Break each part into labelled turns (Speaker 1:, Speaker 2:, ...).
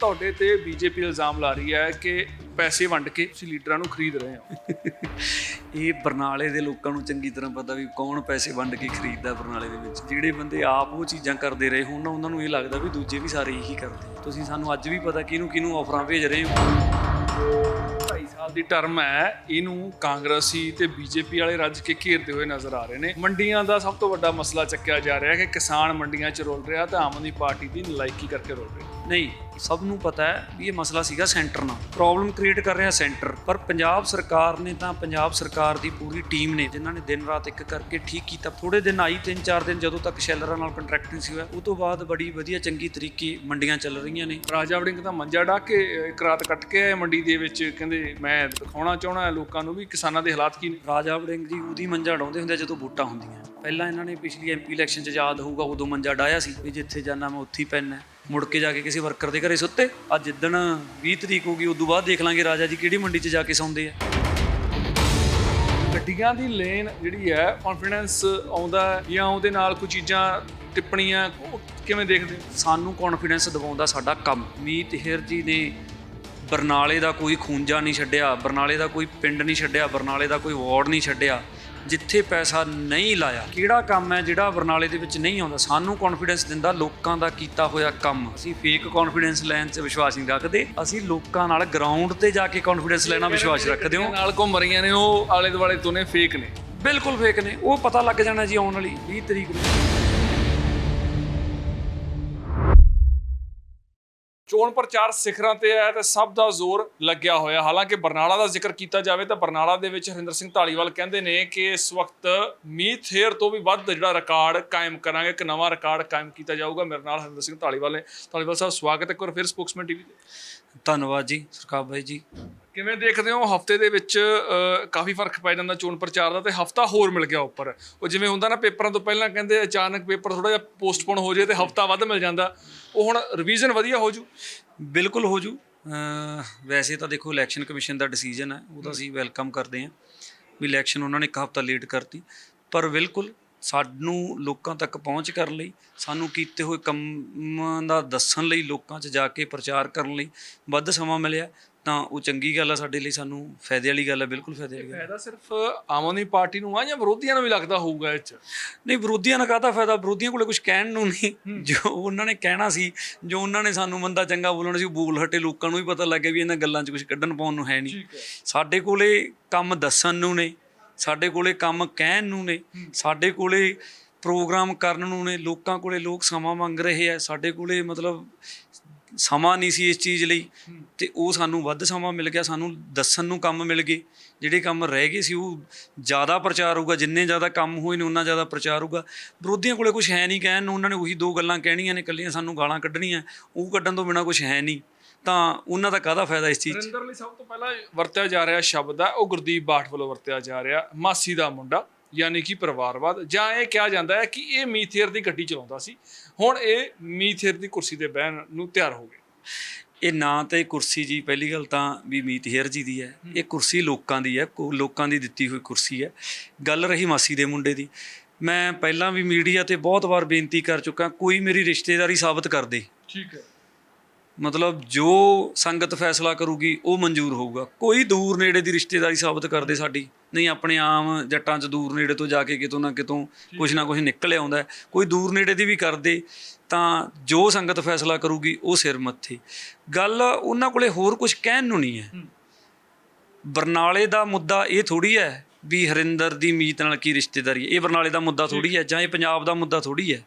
Speaker 1: ਤੁਹਾਡੇ ਤੇ ਬੀਜੇਪੀ ਇਲਜ਼ਾਮ ਲਾ ਰਹੀ ਹੈ ਕਿ ਪੈਸੇ ਵੰਡ ਕੇ ਤੁਸੀਂ ਲੀਡਰਾਂ ਨੂੰ ਖਰੀਦ ਰਹੇ ਹੋ।
Speaker 2: ਇਹ ਬਰਨਾਲੇ ਦੇ ਲੋਕਾਂ ਨੂੰ ਚੰਗੀ ਤਰ੍ਹਾਂ ਪਤਾ ਵੀ ਕੌਣ ਪੈਸੇ ਵੰਡ ਕੇ ਖਰੀਦਦਾ ਬਰਨਾਲੇ ਦੇ ਵਿੱਚ। ਜਿਹੜੇ ਬੰਦੇ ਆਪ ਉਹ ਚੀਜ਼ਾਂ ਕਰਦੇ ਰਹੇ ਹੋਣ ਉਹਨਾਂ ਨੂੰ ਇਹ ਲੱਗਦਾ ਵੀ ਦੂਜੇ ਵੀ ਸਾਰੇ ਇਹੀ ਕਰਦੇ ਤੁਸੀਂ ਸਾਨੂੰ ਅੱਜ ਵੀ ਪਤਾ ਕਿਹਨੂੰ ਕਿਹਨੂੰ ਆਫਰਾਂ ਭੇਜ ਰਹੇ ਹੋ।
Speaker 1: 2.5 ਸਾਲ ਦੀ ਟਰਮ ਹੈ ਇਹਨੂੰ ਕਾਂਗਰਸੀ ਤੇ ਬੀਜੇਪੀ ਵਾਲੇ ਰੱਜ ਕੇ ਘੇਰਦੇ ਹੋਏ ਨਜ਼ਰ ਆ ਰਹੇ ਨੇ। ਮੰਡੀਆਂ ਦਾ ਸਭ ਤੋਂ ਵੱਡਾ ਮਸਲਾ ਚੱਕਿਆ ਜਾ ਰਿਹਾ ਹੈ ਕਿ ਕਿਸਾਨ ਮੰਡੀਆਂ 'ਚ ਰੋਲ ਰਿਹਾ ਤਾਂ ਆਮ ਆਦਮੀ ਪਾਰਟੀ ਦੀ ਨਲਾਇਕੀ ਕਰਕੇ ਰੋਲ ਰਿਹਾ।
Speaker 2: ਨਹੀਂ ਸਭ ਨੂੰ ਪਤਾ ਹੈ ਵੀ ਇਹ ਮਸਲਾ ਸੀਗਾ ਸੈਂਟਰ ਨਾਲ। ਪ੍ਰੋਬਲਮ ਕ੍ਰੀਏਟ ਕਰ ਰਿਹਾ ਸੈਂਟਰ। ਪਰ ਪੰਜਾਬ ਸਰਕਾਰ ਨੇ ਤਾਂ ਪੰਜਾਬ ਸਰਕਾਰ ਦੀ ਪੂਰੀ ਟੀਮ ਨੇ ਜਿਨ੍ਹਾਂ ਨੇ ਦਿਨ ਰਾਤ ਇੱਕ ਕਰਕੇ ਠੀਕ ਕੀਤਾ ਥੋੜੇ ਦਿਨ ਆਈ ਤਿੰਨ ਚਾਰ ਦਿਨ ਜਦੋਂ ਤੱਕ ਸ਼ੈਲਰਾਂ ਨਾਲ ਕੰਟਰੈਕਟ ਨਹੀਂ ਸੀ ਹੋਇਆ ਉਹ ਤੋਂ ਬਾਅਦ ਬੜੀ ਵਧੀਆ ਚੰਗੀ ਤਰੀਕੇ ਮੰਡੀਆਂ ਚੱਲ ਰਹੀਆਂ ਨੇ।
Speaker 1: ਰਾਜਾ ਵੜਿੰਗ ਤਾਂ ਮੰਜਾ ਡਾ ਕੇ ਇੱਕ ਰਾਤ ਕੱਟ ਕੇ ਆਏ ਮੰਡੀ ਦੇ ਵਿੱਚ ਕਹਿੰਦੇ ਮੈਂ ਦਿਖਾਉਣਾ ਚਾਹਣਾ ਹੈ ਲੋਕਾਂ ਨੂੰ ਵੀ ਕਿਸਾਨਾਂ ਦੇ ਹਾਲਾਤ ਕੀ ਨੇ?
Speaker 2: ਰਾਜਾ ਵੜਿੰਗ ਜੀ ਉਹਦੀ ਮੰਜਾ ਡਾਉਂਦੇ ਹੁੰਦੇ ਜਦੋਂ ਵੋਟਾਂ ਹੁੰਦੀਆਂ। ਪਹਿਲਾਂ ਇਹਨਾਂ ਨੇ ਪਿਛਲੀ ਐਮਪੀ ਇਲੈਕਸ਼ਨ 'ਚ ਯਾਦ ਹੋਊਗਾ ਉਦੋਂ ਮੰਜਾ ਡਾਇਆ ਸੀ ਵੀ ਜਿੱਥੇ ਜਾਣਾ ਮੈਂ ਉੱਥੇ ਹੀ ਪੈਣਾ। ਮੁੜ ਕੇ ਜਾ ਕੇ ਕਿਸੇ ਵਰਕਰ ਦੇ ਘਰੇ ਸੁੱਤੇ। ਅੱਜ ਜਿੱਦਣ 20 ਤਰੀਕ ਹੋਗੀ ਉਦੋਂ ਬਾਅਦ ਦੇਖ ਲਾਂਗੇ ਰਾਜਾ ਜੀ ਕਿਹੜੀ ਮੰਡੀ 'ਚ ਜਾ ਕੇ ਸੌਂਦੇ ਆ।
Speaker 1: ਗੱਡੀਆਂ ਦੀ ਲੇਨ ਜਿਹੜੀ ਹੈ ਕੌਨਫੀਡੈਂਸ ਆਉਂਦਾ ਹੈ ਜਾਂ ਉਹਦੇ ਨਾਲ ਕੋਈ ਚੀਜ਼ਾਂ ਟਿੱਪਣੀਆਂ ਉਹ ਕਿਵੇਂ ਦੇਖਦੇ ਹੋ?
Speaker 2: ਸਾਨੂੰ ਕੌਨਫੀਡੈਂਸ ਦਿਵਾਉਂਦਾ ਸਾਡਾ ਕੰਮ। ਮੀਤ ਹਿਰ ਜੀ ਨੇ ਬਰਨਾਲੇ ਦਾ ਕੋਈ ਖੂੰਜਾ ਨਹੀਂ ਛੱਡਿਆ ਬਰਨਾਲੇ ਦਾ ਕੋਈ ਪਿੰਡ ਨਹੀਂ ਛੱਡਿਆ ਬਰਨਾਲੇ ਦਾ ਕੋਈ ਵਾਰਡ ਨਹੀਂ ਛੱਡਿਆ। ਜਿੱਥੇ ਪੈਸਾ ਨਹੀਂ ਲਾਇਆ। ਕਿਹੜਾ ਕੰਮ ਹੈ ਜਿਹੜਾ ਬਰਨਾਲੇ ਦੇ ਵਿੱਚ ਨਹੀਂ ਆਉਂਦਾ? ਸਾਨੂੰ ਕੌਨਫੀਡੈਂਸ ਦਿੰਦਾ ਲੋਕਾਂ ਦਾ ਕੀਤਾ ਹੋਇਆ ਕੰਮ। ਅਸੀਂ ਫੇਕ ਕੌਨਫੀਡੈਂਸ ਲੈਣ 'ਚ ਵਿਸ਼ਵਾਸ ਨਹੀਂ ਰੱਖਦੇ। ਅਸੀਂ ਲੋਕਾਂ ਨਾਲ ਗਰਾਊਂਡ ਤੇ ਜਾ ਕੇ ਕੌਨਫੀਡੈਂਸ ਲੈਣਾ ਵਿਸ਼ਵਾਸ ਰੱਖਦੇ ਹਾਂ।
Speaker 1: ਨਾਲ ਘੁੰਮ ਰਹੀਆਂ ਨੇ ਉਹ ਆਲੇ ਦੁਆਲੇ ਤੋਂ ਨੇ ਫੇਕ ਨੇ।
Speaker 2: ਬਿਲਕੁਲ ਫੇਕ ਨੇ। ਉਹ ਪਤਾ ਲੱਗ ਜਾਣਾ ਜੀ ਆਉਣ ਵਾਲੀ 20 ਤਰੀਕ ਨੂੰ।
Speaker 1: ਚੋਣ ਪ੍ਰਚਾਰ ਸਿਖਰਾਂ ਤੇ ਹੈ ਤੇ ਸਭ ਦਾ ਜ਼ੋਰ ਲੱਗਿਆ ਹੋਇਆ। ਹਾਲਾਂਕਿ ਬਰਨਾਲਾ ਦਾ ਜ਼ਿਕਰ ਕੀਤਾ ਜਾਵੇ ਤਾਂ ਬਰਨਾਲਾ ਦੇ ਵਿੱਚ ਹਰਿੰਦਰ ਸਿੰਘ ਢਾਲੀਵਾਲ ਕਹਿੰਦੇ ਨੇ ਕਿ ਇਸ ਵਕਤ ਮੀਤ ਹੇਅਰ ਤੋਂ ਵੀ ਵੱਧ ਜਿਹੜਾ ਰਿਕਾਰਡ ਕਾਇਮ ਕਰਾਂਗੇ, ਇੱਕ ਨਵਾਂ ਰਿਕਾਰਡ ਕਾਇਮ ਕੀਤਾ ਜਾਊਗਾ। ਮੇਰੇ ਨਾਲ ਹਰਿੰਦਰ ਸਿੰਘ ਢਾਲੀਵਾਲ ਨੇ। ਢਾਲੀਵਾਲ ਸਾਹਿਬ, ਸਵਾਗਤ ਹੈ ਇੱਕ ਵਾਰ ਫਿਰ ਸਪੋਕਸਮੈਨ ਟੀਵੀ ਤੇ।
Speaker 2: ਧੰਨਵਾਦ ਜੀ ਸਰਕਾਰ ਬਾਈ ਜੀ।
Speaker 1: ਕਿਵੇਂ ਦੇਖਦੇ ਹੋ ਹਫ਼ਤੇ ਦੇ ਵਿੱਚ ਕਾਫੀ ਫ਼ਰਕ ਪੈ ਜਾਂਦਾ ਚੋਣ ਪ੍ਰਚਾਰ ਦਾ ਤੇ ਹਫਤਾ ਹੋਰ ਮਿਲ ਗਿਆ ਉੱਪਰ। ਉਹ ਜਿਵੇਂ ਹੁੰਦਾ ਨਾ ਪੇਪਰਾਂ ਤੋਂ ਪਹਿਲਾਂ ਕਹਿੰਦੇ ਅਚਾਨਕ ਪੇਪਰ ਥੋੜਾ ਜਿਹਾ ਪੋਸਟਪੋਨ ਹੋ ਜੇ ਤੇ ਹਫਤਾ ਵੱਧ ਮਿਲ ਜਾਂਦਾ। ਉਹ ਹੁਣ ਰਿਵੀਜ਼ਨ ਵਧੀਆ ਹੋ ਜੂ?
Speaker 2: ਬਿਲਕੁਲ ਹੋ ਜੂ। ਅਮ ਵੈਸੇ ਤਾਂ ਦੇਖੋ ਇਲੈਕਸ਼ਨ ਕਮਿਸ਼ਨ ਦਾ ਡਿਸੀਜਨ ਹੈ ਉਹਦਾ ਅਸੀਂ ਵੈਲਕਮ ਕਰਦੇ ਹਾਂ। ਵੀ ਇਲੈਕਸ਼ਨ ਉਹਨਾਂ ਨੇ ਇੱਕ ਹਫ਼ਤਾ ਲੇਟ ਕਰਤੀ। ਪਰ ਬਿਲਕੁਲ ਸਾਨੂੰ ਲੋਕਾਂ ਤੱਕ ਪਹੁੰਚ ਕਰਨ ਲਈ ਸਾਨੂੰ ਕੀਤੇ ਹੋਏ ਕੰਮਾਂ ਦਾ ਦੱਸਣ ਲਈ ਲੋਕਾਂ 'ਚ ਜਾ ਕੇ ਪ੍ਰਚਾਰ ਕਰਨ ਲਈ ਵੱਧ ਸਮਾਂ ਮਿਲਿਆ ਤਾਂ ਉਹ ਚੰਗੀ ਗੱਲ ਆ ਸਾਡੇ ਲਈ ਸਾਨੂੰ ਫਾਇਦੇ ਵਾਲੀ ਗੱਲ ਹੈ ਬਿਲਕੁਲ ਫਾਇਦੇ ਵਾਲੀ ਗੱਲ।
Speaker 1: ਫਾਇਦਾ ਸਿਰਫ ਆਮ ਆਦਮੀ ਪਾਰਟੀ ਨੂੰ ਆ ਜਾਂ ਵਿਰੋਧੀਆਂ ਨੂੰ ਵੀ ਲੱਗਦਾ ਹੋਊਗਾ ਇਹ ਚ?
Speaker 2: ਨਹੀਂ ਵਿਰੋਧੀਆਂ ਦਾ ਕਾਹਦਾ ਫਾਇਦਾ? ਵਿਰੋਧੀਆਂ ਕੋਲੇ ਕੁਝ ਕਹਿਣ ਨੂੰ ਨਹੀਂ। ਜੋ ਉਹਨਾਂ ਨੇ ਕਹਿਣਾ ਸੀ ਜੋ ਉਹਨਾਂ ਨੇ ਸਾਨੂੰ ਮੰਦਾ ਚੰਗਾ ਬੋਲਣਾ ਸੀ ਉਹ ਬੋਲ ਹਟੇ ਲੋਕਾਂ ਨੂੰ ਵੀ ਪਤਾ ਲੱਗ ਗਿਆ ਵੀ ਇਹਨਾਂ ਗੱਲਾਂ 'ਚ ਕੁਝ ਕੱਢਣ ਪਾਉਣ ਨੂੰ ਹੈ ਨਹੀਂ। ਸਾਡੇ ਕੋਲੇ ਕੰਮ ਦੱਸਣ ਨੂੰ ਨੇ ਸਾਡੇ ਕੋਲੇ ਕੰਮ ਕਹਿਣ ਨੂੰ ਨੇ ਸਾਡੇ ਕੋਲੇ ਪ੍ਰੋਗਰਾਮ ਕਰਨ ਨੂੰ ਨੇ ਲੋਕਾਂ ਕੋਲੇ ਲੋਕ ਸਮਾਂ ਮੰਗ ਰਹੇ ਆ ਸਾਡੇ ਕੋਲੇ ਮਤਲਬ ਸਮਾਂ ਨਹੀਂ ਸੀ ਇਸ ਚੀਜ਼ ਲਈ। ਤੇ ਉਹ ਸਾਨੂੰ ਵੱਧ ਸਮਾਂ ਮਿਲ ਗਿਆ ਸਾਨੂੰ ਦੱਸਣ ਨੂੰ ਕੰਮ ਮਿਲ ਗਏ। ਜਿਹੜੇ ਕੰਮ ਰਹਿ ਗਏ ਸੀ ਉਹ ਜ਼ਿਆਦਾ ਪ੍ਰਚਾਰ ਹੋਊਗਾ ਜਿੰਨੇ ਜ਼ਿਆਦਾ ਕੰਮ ਹੋਏ ਨੇ ਉਨਾ ਜ਼ਿਆਦਾ ਪ੍ਰਚਾਰ ਹੋਊਗਾ। ਵਿਰੋਧੀਆਂ ਕੋਲੇ ਕੁਝ ਹੈ ਨਹੀਂ ਕਹਿਣ ਨੂੰ ਉਹਨਾਂ ਨੇ ਉਹੀ ਦੋ ਗੱਲਾਂ ਕਹਿਣੀਆਂ ਨੇ ਕੱਲੀਆਂ ਸਾਨੂੰ ਗਾਲਾਂ ਕੱਢਣੀਆਂ ਉਹ ਕੱਢਣ ਤੋਂ ਬਿਨਾ ਕੁਝ ਹੈ ਨਹੀਂ। ਤਾਂ ਉਹਨਾਂ ਦਾ ਕਾਹਦਾ ਫਾਇਦਾ ਇਸ ਚੀਜ਼ 'ਚ?
Speaker 1: ਨਰਿੰਦਰ ਲਈ ਸਭ ਤੋਂ ਪਹਿਲਾਂ ਵਰਤਿਆ ਜਾ ਰਿਹਾ ਸ਼ਬਦ ਹੈ ਉਹ ਗੁਰਦੀਪ ਬਾਠ ਵੱਲੋਂ ਵਰਤਿਆ ਜਾ ਰਿਹਾ ਮਾਸੀ ਦਾ ਮੁੰਡਾ ਯਾਨੀ ਕਿ ਪਰਿਵਾਰਵਾਦ ਜਾਂ ਇਹ ਕਿਹਾ ਜਾਂਦਾ ਹੈ ਕਿ ਇਹ ਮੀਥੇਰ ਦੀ ਗੱਡੀ ਚਲਾਉਂਦਾ ਸੀ। ਹੁਣ ਇਹ ਮੀਥੇਰ ਦੀ ਕੁਰਸੀ ਤੇ ਬਹਿਣ ਨੂੰ ਤਿਆਰ ਹੋ ਗਏ।
Speaker 2: ਇਹ ਨਾਂ ਤੇ ਕੁਰਸੀ ਜੀ ਪਹਿਲੀ ਗੱਲ ਤਾਂ ਵੀ ਮੀਤ ਹੇਅਰ ਜੀ ਦੀ ਹੈ। ਇਹ ਕੁਰਸੀ ਲੋਕਾਂ ਦੀ ਹੈ ਕੋ- ਲੋਕਾਂ ਦੀ ਦਿੱਤੀ ਹੋਈ ਕੁਰਸੀ ਹੈ। ਗੱਲ ਰਹੀ ਮਾਸੀ ਦੇ ਮੁੰਡੇ ਦੀ। ਮੈਂ ਪਹਿਲਾਂ ਵੀ ਮੀਡੀਆ ਤੇ ਬਹੁਤ ਵਾਰ ਬੇਨਤੀ ਕਰ ਚੁੱਕਾ ਕੋਈ ਮੇਰੀ ਰਿਸ਼ਤੇਦਾਰੀ ਸਾਬਤ ਕਰ ਦੇ।
Speaker 1: ਠੀਕ ਹੈ।
Speaker 2: ਮਤਲਬ ਜੋ ਸੰਗਤ ਫੈਸਲਾ ਕਰੂਗੀ ਉਹ ਮਨਜ਼ੂਰ ਹੋਊਗਾ। ਕੋਈ ਦੂਰ ਨੇੜੇ ਦੀ ਰਿਸ਼ਤੇਦਾਰੀ ਸਾਬਤ ਕਰਦੇ ਸਾਡੀ। ਨਹੀਂ ਆਪਣੇ ਆਮ ਜੱਟਾਂ 'ਚ ਦੂਰ ਨੇੜੇ ਤੋਂ ਜਾ ਕੇ ਕਿਤੋਂ ਨਾ ਕਿਤੋਂ ਕੁਝ ਨਾ ਕੁਝ ਨਿਕਲ ਆਉਂਦਾ। ਕੋਈ ਦੂਰ ਨੇੜੇ ਦੀ ਵੀ ਕਰਦੇ ਤਾਂ ਜੋ ਸੰਗਤ ਫੈਸਲਾ ਕਰੂਗੀ ਉਹ ਸਿਰ ਮੱਥੇ। ਗੱਲ ਉਹਨਾਂ ਕੋਲੇ ਹੋਰ ਕੁਝ ਕਹਿਣ ਨੂੰ ਨਹੀਂ ਹੈ। ਬਰਨਾਲੇ ਦਾ ਮੁੱਦਾ ਇਹ ਥੋੜੀ ਹੈ ਵੀ ਹਰਿੰਦਰ ਦੀ ਮੀਤ ਨਾਲ ਕੀ ਰਿਸ਼ਤੇਦਾਰੀ ਹੈ। ਇਹ ਬਰਨਾਲੇ ਦਾ ਮੁੱਦਾ ਥੋੜੀ ਹੈ ਜਾਂ ਇਹ ਪੰਜਾਬ ਦਾ ਮੁੱਦਾ ਥੋੜੀ ਹੈ।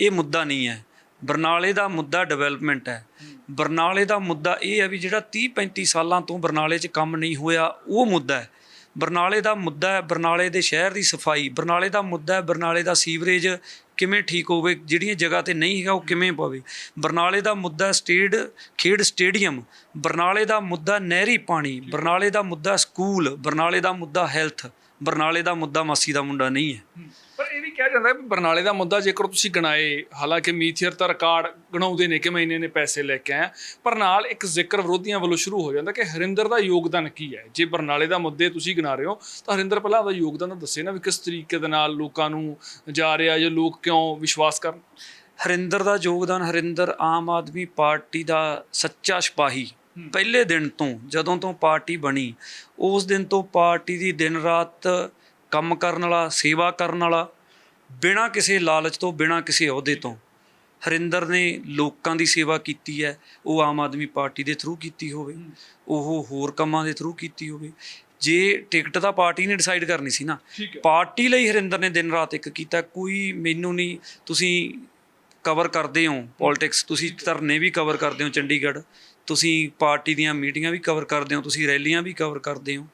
Speaker 2: ਇਹ ਮੁੱਦਾ ਨਹੀਂ ਹੈ। ਬਰਨਾਲੇ ਦਾ ਮੁੱਦਾ ਡਿਵੈਲਪਮੈਂਟ ਹੈ ਬਰਨਾਲੇ ਦਾ ਮੁੱਦਾ ਇਹ ਹੈ ਵੀ ਜਿਹੜਾ 30 35 ਸਾਲਾਂ ਤੋਂ ਬਰਨਾਲੇ 'ਚ ਕੰਮ ਨਹੀਂ ਹੋਇਆ ਉਹ ਮੁੱਦਾ ਹੈ ਬਰਨਾਲੇ ਦਾ ਮੁੱਦਾ ਹੈ ਬਰਨਾਲੇ ਦੇ ਸ਼ਹਿਰ ਦੀ ਸਫ਼ਾਈ ਬਰਨਾਲੇ ਦਾ ਮੁੱਦਾ ਹੈ ਬਰਨਾਲੇ ਦਾ ਸੀਵਰੇਜ ਕਿਵੇਂ ਠੀਕ ਹੋਵੇ ਜਿਹੜੀਆਂ ਜਗ੍ਹਾ ਤੇ ਨਹੀਂ ਹੈਗਾ ਉਹ ਕਿਵੇਂ ਪਵੇ ਬਰਨਾਲੇ ਦਾ ਮੁੱਦਾ ਸਟੇਡ ਖੇਡ ਸਟੇਡੀਅਮ ਬਰਨਾਲੇ ਦਾ ਮੁੱਦਾ ਨਹਿਰੀ ਪਾਣੀ ਬਰਨਾਲੇ ਦਾ ਮੁੱਦਾ ਸਕੂਲ ਬਰਨਾਲੇ ਦਾ ਮੁੱਦਾ ਹੈਲਥ ਬਰਨਾਲੇ ਦਾ ਮੁੱਦਾ ਮਾਸੀ ਦਾ ਮੁੰਡਾ ਨਹੀਂ ਹੈ
Speaker 1: ਕਿਹਾ ਜਾਂਦਾ ਹੈ ਵੀ ਬਰਨਾਲੇ ਦਾ ਮੁੱਦਾ ਜੇਕਰ ਤੁਸੀਂ ਗਣਾਏ ਹਾਲਾਂਕਿ ਮੀਥੇਰ ਤਾਂ ਰਿਕਾਰਡ ਗਣਾਉਂਦੇ ਨੇ ਕਿ ਮੈਂ ਇੰਨੇ ਨੇ ਪੈਸੇ ਲੈ ਕੇ ਆਇਆ ਪਰ ਨਾਲ ਇੱਕ ਜ਼ਿਕਰ ਵਿਰੋਧੀਆਂ ਵੱਲੋਂ ਸ਼ੁਰੂ ਹੋ ਜਾਂਦਾ ਕਿ ਹਰਿੰਦਰ ਦਾ ਯੋਗਦਾਨ ਕੀ ਹੈ? ਜੇ ਬਰਨਾਲੇ ਦਾ ਮੁੱਦੇ ਤੁਸੀਂ ਗਿਣਾ ਰਹੇ ਹੋ ਤਾਂ ਹਰਿੰਦਰ ਪਹਿਲਾਂ ਉਹਦਾ ਯੋਗਦਾਨ ਤਾਂ ਦੱਸੇ ਨਾ ਵੀ ਕਿਸ ਤਰੀਕੇ ਦੇ ਨਾਲ ਲੋਕਾਂ ਨੂੰ ਜਾ ਰਿਹਾ ਜਾਂ ਲੋਕ ਕਿਉਂ ਵਿਸ਼ਵਾਸ ਕਰਨ।
Speaker 2: ਹਰਿੰਦਰ ਦਾ ਯੋਗਦਾਨ ਹਰਿੰਦਰ ਆਮ ਆਦਮੀ ਪਾਰਟੀ ਦਾ ਸੱਚਾ ਸਿਪਾਹੀ। ਪਹਿਲੇ ਦਿਨ ਤੋਂ ਜਦੋਂ ਤੋਂ ਪਾਰਟੀ ਬਣੀ ਉਸ ਦਿਨ ਤੋਂ ਪਾਰਟੀ ਦੀ ਦਿਨ ਰਾਤ ਕੰਮ ਕਰਨ ਵਾਲਾ ਸੇਵਾ ਕਰਨ ਵਾਲਾ ਬਿਨਾਂ ਕਿਸੇ ਲਾਲਚ ਤੋਂ ਬਿਨਾਂ ਕਿਸੇ ਅਹੁਦੇ ਤੋਂ ਹਰਿੰਦਰ ਨੇ ਲੋਕਾਂ ਦੀ ਸੇਵਾ ਕੀਤੀ ਹੈ। ਉਹ ਆਮ ਆਦਮੀ ਪਾਰਟੀ ਦੇ ਥਰੂ ਕੀਤੀ ਹੋਵੇ ਉਹ ਹੋਰ ਕੰਮਾਂ ਦੇ ਥਰੂ ਕੀਤੀ ਹੋਵੇ। ਜੇ ਟਿਕਟ ਤਾਂ ਪਾਰਟੀ ਨੇ ਡਿਸਾਈਡ ਕਰਨੀ ਸੀ ਨਾ ਪਾਰਟੀ ਲਈ ਹਰਿੰਦਰ ਨੇ ਦਿਨ ਰਾਤ ਇੱਕ ਕੀਤਾ ਕੋਈ ਮੈਨੂੰ ਨਹੀਂ ਤੁਸੀਂ ਕਵਰ ਕਰਦੇ ਹੋ ਪੋਲਿਟਿਕਸ ਤੁਸੀਂ ਧਰਨੇ ਵੀ ਕਵਰ ਕਰਦੇ ਹੋ ਚੰਡੀਗੜ੍ਹ ਤੁਸੀਂ ਪਾਰਟੀ ਦੀਆਂ ਮੀਟਿੰਗਾਂ ਵੀ ਕਵਰ ਕਰਦੇ ਹੋ ਤੁਸੀਂ ਰੈਲੀਆਂ ਵੀ ਕਵਰ ਕਰਦੇ ਹੋ।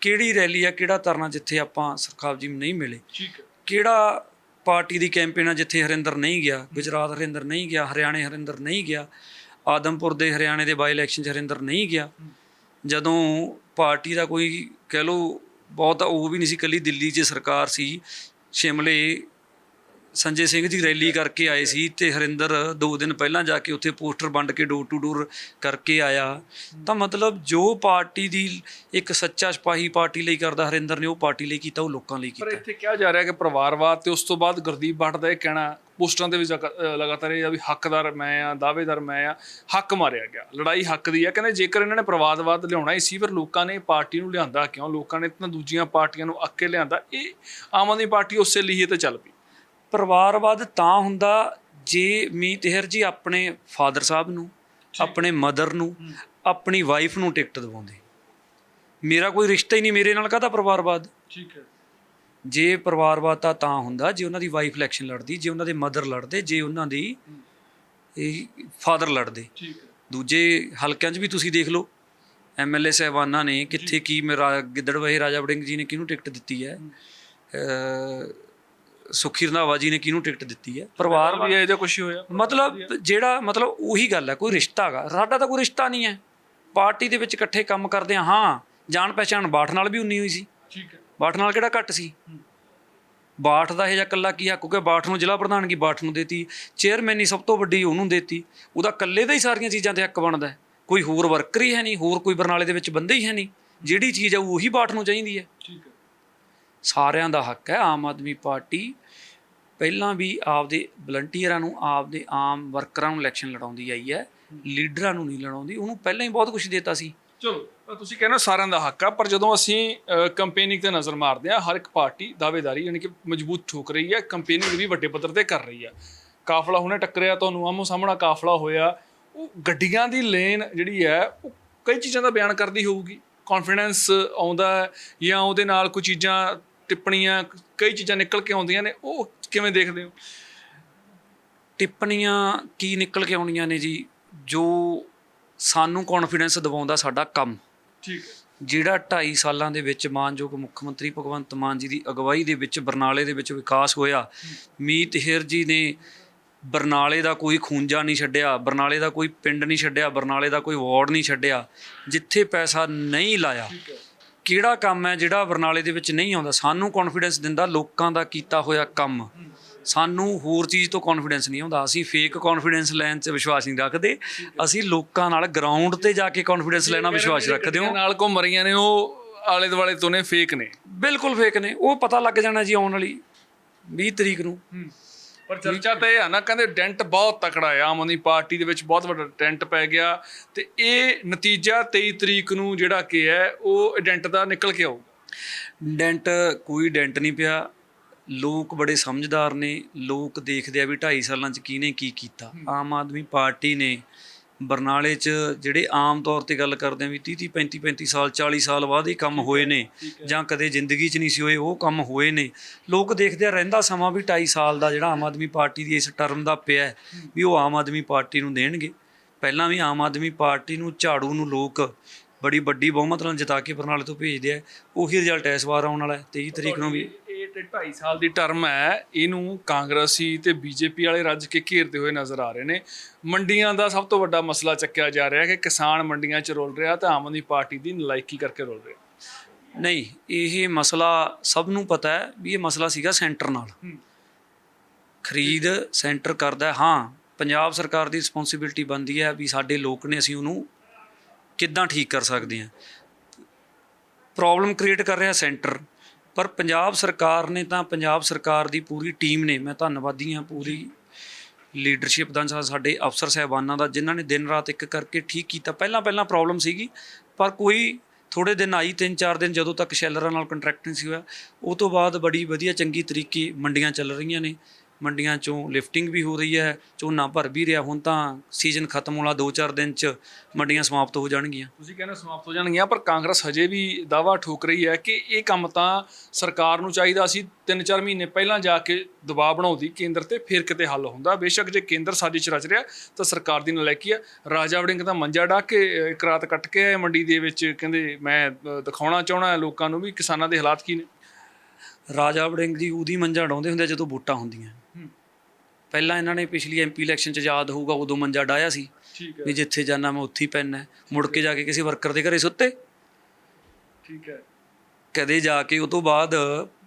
Speaker 2: ਕਿਹੜੀ ਰੈਲੀ ਆ ਕਿਹੜਾ ਧਰਨਾ ਜਿੱਥੇ ਆਪਾਂ ਸਰਖਾਬ ਜੀ ਨੂੰ ਨਹੀਂ ਮਿਲੇ? ਕਿਹੜਾ ਪਾਰਟੀ ਦੀ ਕੈਂਪੇਨ ਆ ਜਿੱਥੇ ਹਰਿੰਦਰ ਨਹੀਂ ਗਿਆ, ਗੁਜਰਾਤ ਹਰਿੰਦਰ ਨਹੀਂ ਗਿਆ, ਹਰਿਆਣੇ ਹਰਿੰਦਰ ਨਹੀਂ ਗਿਆ, ਆਦਮਪੁਰ ਦੇ ਹਰਿਆਣੇ ਦੇ ਬਾਈ ਇਲੈਕਸ਼ਨ 'ਚ ਹਰਿੰਦਰ ਨਹੀਂ ਗਿਆ, ਜਦੋਂ ਪਾਰਟੀ ਦਾ ਕੋਈ ਕਹਿ ਲੋ ਬਹੁਤ ਉਹ ਵੀ ਨਹੀਂ ਸੀ ਕੱਲੀ ਦਿੱਲੀ 'ਚ ਸਰਕਾਰ ਸੀ, ਸ਼ਿਮਲੇ ਸੰਜੇ ਸਿੰਘ ਜੀ ਰੈਲੀ ਕਰਕੇ ਆਏ ਸੀ ਤੇ ਹਰਿੰਦਰ 2 ਦਿਨ ਪਹਿਲਾਂ ਜਾ ਕੇ ਉੱਥੇ ਪੋਸਟਰ ਵੰਡ ਕੇ ਡੋਰ ਟੂ ਡੋਰ ਕਰਕੇ ਆਇਆ। ਤਾਂ ਮਤਲਬ ਜੋ ਪਾਰਟੀ ਦੀ ਇੱਕ ਸੱਚਾ ਸਿਪਾਹੀ ਪਾਰਟੀ ਲਈ ਕਰਦਾ ਹਰਿੰਦਰ ਨੇ, ਉਹ ਪਾਰਟੀ ਲਈ ਕੀਤਾ, ਉਹ ਲੋਕਾਂ ਲਈ
Speaker 1: ਪਰ
Speaker 2: ਕੀਤਾ
Speaker 1: ਇੱਥੇ ਕਿਹਾ ਜਾ ਰਿਹਾ ਕਿ ਪਰਿਵਾਰਵਾਦ ਤੇ ਉਸ ਤੋਂ ਬਾਅਦ ਗੁਰਦੀਪ ਭੱਟ ਦਾ ਇਹ ਕਹਿਣਾ ਪੋਸਟਰਾਂ ਦੇ ਵਿੱਚ ਲਗਾਤਾਰ ਇਹ ਵੀ ਹੱਕਦਾਰ ਮੈਂ ਆ, ਦਾਅਵੇਦਾਰ ਮੈਂ ਆ, ਹੱਕ ਮਾਰਿਆ ਗਿਆ, ਲੜਾਈ ਹੱਕ ਦੀ ਆ। ਕਹਿੰਦੇ ਜੇਕਰ ਇਹਨਾਂ ਨੇ ਪਰਿਵਾਰਵਾਦ ਲਿਆਉਣਾ ਹੀ ਸੀ, ਫਿਰ ਲੋਕਾਂ ਨੇ ਪਾਰਟੀ ਨੂੰ ਲਿਆਂਦਾ ਕਿਉਂ? ਲੋਕਾਂ ਨੇ ਤਾਂ ਦੂਜੀਆਂ ਪਾਰਟੀਆਂ ਨੂੰ ਅੱਕੇ ਲਿਆਂਦਾ। ਇਹ ਆਮ ਆਦਮੀ ਪਾਰਟੀ ਉਸੇ ਲਈ ਤੇ ਚੱਲ ਪਈ।
Speaker 2: ਪਰਿਵਾਰਵਾਦ ਤਾਂ ਹੁੰਦਾ ਜੇ ਮੀਤ ਹਰ ਜੀ ਆਪਣੇ ਫਾਦਰ ਸਾਹਿਬ ਨੂੰ ਆਪਣੇ ਮਦਰ ਨੂੰ ਆਪਣੀ ਵਾਈਫ ਨੂੰ ਟਿਕਟ ਦਿਵਾਉਂਦੇ। ਮੇਰਾ ਕੋਈ ਰਿਸ਼ਤਾ ਹੀ ਨਹੀਂ ਮੇਰੇ ਨਾਲ ਕਾਹਦਾ ਪਰਿਵਾਰਵਾਦ?
Speaker 1: ਠੀਕ ਹੈ।
Speaker 2: ਜੇ ਪਰਿਵਾਰਵਾਦ ਤਾਂ ਤਾਂ ਹੁੰਦਾ ਜੇ ਉਹਨਾਂ ਦੀ ਵਾਈਫ ਇਲੈਕਸ਼ਨ ਲੜਦੀ ਜੇ ਉਹਨਾਂ ਦੇ ਮਦਰ ਲੜਦੇ ਜੇ ਉਹਨਾਂ ਦੀ ਇਹ ਫਾਦਰ ਲੜਦੇ।
Speaker 1: ਠੀਕ ਹੈ।
Speaker 2: ਦੂਜੇ ਹਲਕਿਆਂ 'ਚ ਵੀ ਤੁਸੀਂ ਦੇਖ ਲਓ ਐਮਐਲਏ ਸਹਿਬਾਨਾਂ ਨੇ ਕਿੱਥੇ ਕੀ ਮੇਰਾ ਗਿੱਦੜਬਾਹੀ ਰਾਜਾ ਵੜਿੰਗ ਜੀ ਨੇ ਕਿਹਨੂੰ ਟਿਕਟ ਦਿੱਤੀ ਹੈ? ਸੁਖੀ ਰੰਧਾਵਾ ਜੀ ਨੇ ਕਿਹਨੂੰ ਟਿਕਟ ਦਿੱਤੀ ਹੈ? ਪਰਿਵਾਰ
Speaker 1: ਵੀ ਇਹ ਜਿਹਾ ਕੁਝ ਹੋਇਆ?
Speaker 2: ਮਤਲਬ ਜਿਹੜਾ ਮਤਲਬ ਉਹੀ ਗੱਲ ਹੈ ਕੋਈ ਰਿਸ਼ਤਾ ਹੈਗਾ। ਸਾਡਾ ਤਾਂ ਕੋਈ ਰਿਸ਼ਤਾ ਨਹੀਂ ਹੈ। ਪਾਰਟੀ ਦੇ ਵਿੱਚ ਇਕੱਠੇ ਕੰਮ ਕਰਦੇ ਹਾਂ ਹਾਂ ਜਾਣ ਪਹਿਚਾਣ ਬਾਠ ਨਾਲ ਵੀ ਉਨੀ ਹੋਈ ਸੀ।
Speaker 1: ਠੀਕ ਹੈ।
Speaker 2: ਬਾਠ ਨਾਲ ਕਿਹੜਾ ਘੱਟ ਸੀ? ਬਾਠ ਦਾ ਇਹ ਜਿਹਾ ਕੱਲਾ ਕੀ ਹੱਕ? ਕਿਉਂਕਿ ਬਾਠ ਨੂੰ ਜ਼ਿਲ੍ਹਾ ਪ੍ਰਧਾਨਗੀ ਬਾਠ ਨੂੰ ਦੇਤੀ। ਚੇਅਰਮੈਨੀ ਸਭ ਤੋਂ ਵੱਡੀ ਉਹਨੂੰ ਦੇਤੀ। ਉਹਦਾ ਕੱਲੇ ਦਾ ਹੀ ਸਾਰੀਆਂ ਚੀਜ਼ਾਂ ਤੇ ਹੱਕ ਬਣਦਾ ਹੈ। ਕੋਈ ਹੋਰ ਵਰਕਰ ਹੀ ਹੈ ਨਹੀਂ ਹੋਰ ਕੋਈ ਬਰਨਾਲੇ ਦੇ ਵਿੱਚ ਬੰਦੇ ਹੀ ਹੈ ਨਹੀਂ। ਜਿਹੜੀ ਚੀਜ਼ ਆ ਉਹੀ ਬਾਠ ਨੂੰ ਚਾਹੀਦੀ ਹੈ।
Speaker 1: ਠੀਕ ਹੈ।
Speaker 2: ਸਾਰਿਆਂ ਦਾ ਹੱਕ ਹੈ, ਆਮ ਆਦਮੀ ਪਾਰਟੀ ਪਹਿਲਾਂ ਵੀ ਆਪਦੇ ਵਲੰਟੀਅਰਾਂ ਨੂੰ, ਆਪਦੇ ਆਮ ਵਰਕਰਾਂ ਨੂੰ ਇਲੈਕਸ਼ਨ ਲੜਾਉਂਦੀ ਆਈ ਹੈ ਲੀਡਰਾਂ ਨੂੰ ਨਹੀਂ ਲੜਾਉਂਦੀ, ਉਹਨੂੰ ਪਹਿਲਾਂ ਹੀ ਬਹੁਤ ਕੁਝ ਦਿੱਤਾ ਸੀ।
Speaker 1: ਚਲੋ ਤੁਸੀਂ ਕਹਿੰਦੇ ਸਾਰਿਆਂ ਦਾ ਹੱਕ ਆ, ਪਰ ਜਦੋਂ ਅਸੀਂ ਕੰਪੇਨਿੰਗ ਤੇ ਨਜ਼ਰ ਮਾਰਦੇ ਆ ਹਰ ਇੱਕ ਪਾਰਟੀ ਦਾਅਵੇਦਾਰੀ ਯਾਨੀ ਕਿ ਮਜ਼ਬੂਤ ਠੋਕ ਰਹੀ ਹੈ ਕੰਪੇਨਿੰਗ ਵੀ ਵੱਡੇ ਪੱਧਰ ਤੇ ਕਰ ਰਹੀ ਆ ਕਾਫਲਾ ਹੁਣੇ ਟੱਕਰਿਆ, ਤੁਹਾਨੂੰ ਆਮੋ ਸਾਹਮਣਾ ਕਾਫਲਾ ਹੋਇਆ, ਉਹ ਗੱਡੀਆਂ ਦੀ ਲੇਨ ਜਿਹੜੀ ਹੈ, ਉਹ ਕਈ ਚੀਜ਼ਾਂ ਦਾ ਬਿਆਨ ਕਰਦੀ ਹੋਊਗੀ। ਕੌਨਫੀਡੈਂਸ ਆਉਂਦਾ ਜਾਂ ਉਹਦੇ ਨਾਲ ਕੋਈ ਚੀਜ਼ਾਂ ਟਿੱਪਣੀਆਂ ਕਈ ਚੀਜ਼ਾਂ ਨਿਕਲ ਕੇ ਆਉਂਦੀਆਂ ਨੇ ਉਹ ਕਿਵੇਂ ਦੇਖਦੇ ਹੋ?
Speaker 2: ਟਿੱਪਣੀਆਂ ਕੀ ਨਿਕਲ ਕੇ ਆਉਣੀਆਂ ਨੇ ਜੀ? ਜੋ ਸਾਨੂੰ ਕੌਨਫੀਡੈਂਸ ਦਿਵਾਉਂਦਾ ਸਾਡਾ ਕੰਮ।
Speaker 1: ਠੀਕ
Speaker 2: ਜਿਹੜਾ 2.5 ਸਾਲਾਂ ਦੇ ਵਿੱਚ ਮਾਨਯੋਗ ਮੁੱਖ ਮੰਤਰੀ ਭਗਵੰਤ ਮਾਨ ਜੀ ਦੀ ਅਗਵਾਈ ਦੇ ਵਿੱਚ ਬਰਨਾਲੇ ਦੇ ਵਿੱਚ ਵਿਕਾਸ ਹੋਇਆ ਮੀਤ ਹੇਰ ਜੀ ਨੇ ਬਰਨਾਲੇ ਦਾ ਕੋਈ ਖੂੰਜਾ ਨਹੀਂ ਛੱਡਿਆ ਬਰਨਾਲੇ ਦਾ ਕੋਈ ਪਿੰਡ ਨਹੀਂ ਛੱਡਿਆ ਬਰਨਾਲੇ ਦਾ ਕੋਈ ਵਾਰਡ ਨਹੀਂ ਛੱਡਿਆ ਜਿੱਥੇ ਪੈਸਾ ਨਹੀਂ ਲਾਇਆ ਕਿਹੜਾ ਕੰਮ ਹੈ ਜਿਹੜਾ ਬਰਨਾਲੇ ਦੇ ਵਿੱਚ ਨਹੀਂ ਆਉਂਦਾ? ਸਾਨੂੰ ਕੌਨਫੀਡੈਂਸ ਦਿੰਦਾ ਲੋਕਾਂ ਦਾ ਕੀਤਾ ਹੋਇਆ ਕੰਮ। ਸਾਨੂੰ ਹੋਰ ਚੀਜ਼ ਤੋਂ ਕੌਨਫੀਡੈਂਸ ਨਹੀਂ ਆਉਂਦਾ ਅਸੀਂ ਫੇਕ ਕੌਨਫੀਡੈਂਸ ਲੈਣ 'ਚ ਵਿਸ਼ਵਾਸ ਨਹੀਂ ਰੱਖਦੇ। ਅਸੀਂ ਲੋਕਾਂ ਨਾਲ ਗਰਾਊਂਡ ਤੇ ਜਾ ਕੇ ਕੌਨਫੀਡੈਂਸ ਲੈਣਾ ਵਿਸ਼ਵਾਸ ਰੱਖਦੇ ਹਾਂ।
Speaker 1: ਨਾਲ ਘੁੰਮ ਰਹੀਆਂ ਨੇ ਉਹ ਆਲੇ ਦੁਆਲੇ ਤੋਂ ਨੇ ਫੇਕ ਨੇ।
Speaker 2: ਬਿਲਕੁਲ ਫੇਕ ਨੇ। ਉਹ ਪਤਾ ਲੱਗ ਜਾਣਾ ਜੀ ਆਉਣ ਵਾਲੀ 20 ਤਰੀਕ ਨੂੰ।
Speaker 1: ਪਰ ਚਰਚਾ ਤਾਂ ਇਹ ਆ ਨਾ ਕਹਿੰਦੇ ਡੈਂਟ ਬਹੁਤ ਤਕੜਾ ਹੈ ਆਮ ਆਦਮੀ ਪਾਰਟੀ ਦੇ ਵਿੱਚ ਬਹੁਤ ਵੱਡਾ ਡੈਂਟ ਪੈ ਗਿਆ। ਤੇ ਇਹ ਨਤੀਜਾ 23 ਤਰੀਕ ਨੂੰ ਜਿਹੜਾ ਕਿ ਹੈ ਉਹ ਡੈਂਟ ਦਾ ਨਿਕਲ ਕੇ ਆਊਗਾ।
Speaker 2: ਡੈਂਟ ਕੋਈ ਡੈਂਟ ਨਹੀਂ ਪਿਆ। ਲੋਕ ਬੜੇ ਸਮਝਦਾਰ ਨੇ। ਲੋਕ ਦੇਖਦੇ ਆ ਵੀ 2.5 ਸਾਲਾਂ 'ਚ ਕਿਹਨੇ ਕੀ ਕੀਤਾ। ਆਮ ਆਦਮੀ ਪਾਰਟੀ ਨੇ ਬਰਨਾਲੇ 'ਚ ਜਿਹੜੇ ਆਮ ਤੌਰ ਤੇ ਗੱਲ ਕਰਦੇ ਆ ਵੀ 30 30 35 35 ਸਾਲ 40 ਸਾਲ ਬਾਅਦ ਇਹ ਕੰਮ ਹੋਏ ਨੇ ਜਾਂ ਕਦੇ ਜ਼ਿੰਦਗੀ 'ਚ ਨਹੀਂ ਸੀ ਹੋਏ ਉਹ ਕੰਮ ਹੋਏ ਨੇ। ਲੋਕ ਦੇਖਦੇ ਆ ਰਹਿੰਦਾ ਸਮਾਂ ਵੀ 2.5 ਸਾਲ ਦਾ ਜਿਹੜਾ ਆਮ ਆਦਮੀ ਪਾਰਟੀ ਦੀ ਇਸ ਟਰਮ ਦਾ ਪਿਆ ਵੀ ਉਹ ਆਮ ਆਦਮੀ ਪਾਰਟੀ ਨੂੰ ਦੇਣਗੇ। ਪਹਿਲਾਂ ਵੀ ਆਮ ਆਦਮੀ ਪਾਰਟੀ ਨੂੰ ਝਾੜੂ ਨੂੰ ਲੋਕ ਬੜੀ ਵੱਡੀ ਬਹੁਮਤ ਨਾਲ ਜਿਤਾ ਕੇ ਬਰਨਾਲੇ ਤੋਂ ਭੇਜਦੇ ਆ। ਉਹੀ ਰਿਜ਼ਲਟ ਇਸ ਵਾਰ ਆਉਣ ਵਾਲਾ ਹੈ 23 ਤਰੀਕ ਨੂੰ ਵੀ।
Speaker 1: ਤੇ 2.5 ਸਾਲ ਦੀ ਟਰਮ ਹੈ ਇਹਨੂੰ ਕਾਂਗਰਸੀ ਤੇ ਬੀਜੇਪੀ ਵਾਲੇ ਰੱਜ ਕੇ ਘੇਰਦੇ ਹੋਏ ਨਜ਼ਰ ਆ ਰਹੇ ਨੇ ਮੰਡੀਆਂ ਦਾ ਸਭ ਤੋਂ ਵੱਡਾ ਮਸਲਾ ਚੱਕਿਆ ਜਾ ਰਿਹਾ ਕਿ ਕਿਸਾਨ ਮੰਡੀਆਂ 'ਚ ਰੋਲ ਰਿਹਾ ਤਾਂ ਆਮ ਆਦਮੀ ਪਾਰਟੀ ਦੀ ਨਲਾਇਕੀ ਕਰਕੇ ਰੋਲ ਰਿਹਾ
Speaker 2: ਨਹੀਂ ਇਹ ਮਸਲਾ ਸਭ ਨੂੰ ਪਤਾ ਹੈ ਵੀ ਇਹ ਮਸਲਾ ਸੀਗਾ ਸੈਂਟਰ ਨਾਲ
Speaker 1: ਹੂੰ।
Speaker 2: ਖਰੀਦ ਸੈਂਟਰ ਕਰਦਾ ਹੈ। ਹਾਂ ਪੰਜਾਬ ਸਰਕਾਰ ਦੀ ਰਿਸਪੌਂਸਿਬਿਲਟੀ ਬਣਦੀ ਹੈ ਵੀ ਸਾਡੇ ਲੋਕ ਨੇ ਅਸੀਂ ਉਹਨੂੰ ਕਿੱਦਾਂ ਠੀਕ ਕਰ ਸਕਦੇ ਹਾਂ ਪ੍ਰੋਬਲਮ ਕ੍ਰੀਏਟ ਕਰ ਰਿਹਾ ਸੈਂਟਰ ਪਰ ਪੰਜਾਬ ਸਰਕਾਰ ਨੇ ਤਾਂ ਪੰਜਾਬ ਸਰਕਾਰ ਦੀ ਪੂਰੀ ਟੀਮ ਨੇ, ਮੈਂ ਧੰਨਵਾਦੀ ਹਾਂ ਪੂਰੀ ਲੀਡਰਸ਼ਿਪ ਦਾ, ਸਾ- ਸਾਡੇ ਅਫਸਰ ਸਾਹਿਬਾਨਾਂ ਦਾ, ਜਿਨ੍ਹਾਂ ਨੇ ਦਿਨ ਰਾਤ ਇੱਕ ਕਰਕੇ ਠੀਕ ਕੀਤਾ। ਪਹਿਲਾਂ ਪਹਿਲਾਂ ਪ੍ਰੋਬਲਮ ਸੀਗੀ, ਪਰ ਕੋਈ ਥੋੜੇ ਦਿਨ ਆਈ ਤਿੰਨ ਚਾਰ ਦਿਨ ਜਦੋਂ ਤੱਕ ਸ਼ੈਲਰਾਂ ਨਾਲ ਕੰਟਰੈਕਟ ਨਹੀਂ ਸੀ ਹੋਇਆ, ਉਹ ਤੋਂ ਬਾਅਦ ਬੜੀ ਵਧੀਆ ਚੰਗੀ ਤਰੀਕੇ ਮੰਡੀਆਂ ਚੱਲ ਰਹੀਆਂ ਨੇ। ਮੰਡੀਆਂ ਚੋਂ ਲਿਫਟਿੰਗ ਵੀ ਹੋ ਰਹੀ ਹੈ ਝੋਨਾ ਭਰ ਵੀ ਰਿਹਾ ਹੁਣ ਤਾਂ ਸੀਜ਼ਨ ਖਤਮ ਹੋਣਾ 2-4 ਦਿਨ ਚ ਮੰਡੀਆਂ ਸਮਾਪਤ ਹੋ ਜਾਣਗੀਆਂ।
Speaker 1: ਤੁਸੀਂ ਕਹਿੰਦੇ ਸਮਾਪਤ ਹੋ ਜਾਣਗੀਆਂ ਪਰ ਕਾਂਗਰਸ ਹਜੇ ਵੀ ਦਾਵਾ ਠੋਕ ਰਹੀ ਹੈ ਕਿ ਇਹ ਕੰਮ ਤਾਂ ਸਰਕਾਰ ਨੂੰ ਚਾਹੀਦਾ ਸੀ 3-4 ਮਹੀਨੇ ਪਹਿਲਾਂ ਜਾ ਕੇ ਦਬਾਅ ਬਣਾਉਂਦੀ ਕੇਂਦਰ ਤੇ ਫਿਰ ਕਿਤੇ ਹੱਲ ਹੁੰਦਾ। ਬੇਸ਼ੱਕ ਜੇ ਕੇਂਦਰ ਸਾਜ਼ਿਸ਼ ਰਚ ਰਿਹਾ ਤਾਂ ਸਰਕਾਰ ਦੀ ਨਲਾਇਕੀ ਆ ਰਾਜਾ ਵੜਿੰਗ ਤਾਂ ਮੰਜਾ ਡਾ ਕੇ ਇੱਕ ਰਾਤ ਕੱਟ ਕੇ ਆਏ ਮੰਡੀ ਦੇ ਵਿੱਚ ਕਹਿੰਦੇ ਮੈਂ ਦਿਖਾਉਣਾ ਚਾਹਣਾ ਲੋਕਾਂ ਨੂੰ ਵੀ ਕਿਸਾਨਾਂ ਦੇ ਹਾਲਾਤ ਕੀ ਨੇ।
Speaker 2: ਰਾਜਾ ਵੜਿੰਗ ਜੀ ਉਹਦੀ ਮੰਜਾ ਡਾਉਂਦੇ ਹੁੰਦੇ ਜਦੋਂ ਵੋਟਾਂ ਹੁੰਦੀਆਂ। ਪਹਿਲਾਂ ਇਹਨਾਂ ਨੇ ਪਿਛਲੀ ਐਮਪੀ ਇਲੈਕਸ਼ਨ ਚ ਯਾਦ ਹੋਊਗਾ ਉਦੋਂ ਮੰਜਾ ਡਾਇਆ ਸੀ
Speaker 1: ਠੀਕ
Speaker 2: ਵੀ ਜਿੱਥੇ ਜਾਣਾ ਮੈਂ ਉੱਥੇ ਹੀ ਪੈਣਾ ਮੁੜ ਕੇ ਜਾ ਕੇ ਕਿਸੇ ਵਰਕਰ ਦੇ ਘਰੇ ਸੁੱਤੇ।
Speaker 1: ਠੀਕ ਹੈ।
Speaker 2: ਕਦੇ ਜਾ ਕੇ ਉਹ ਤੋਂ ਬਾਅਦ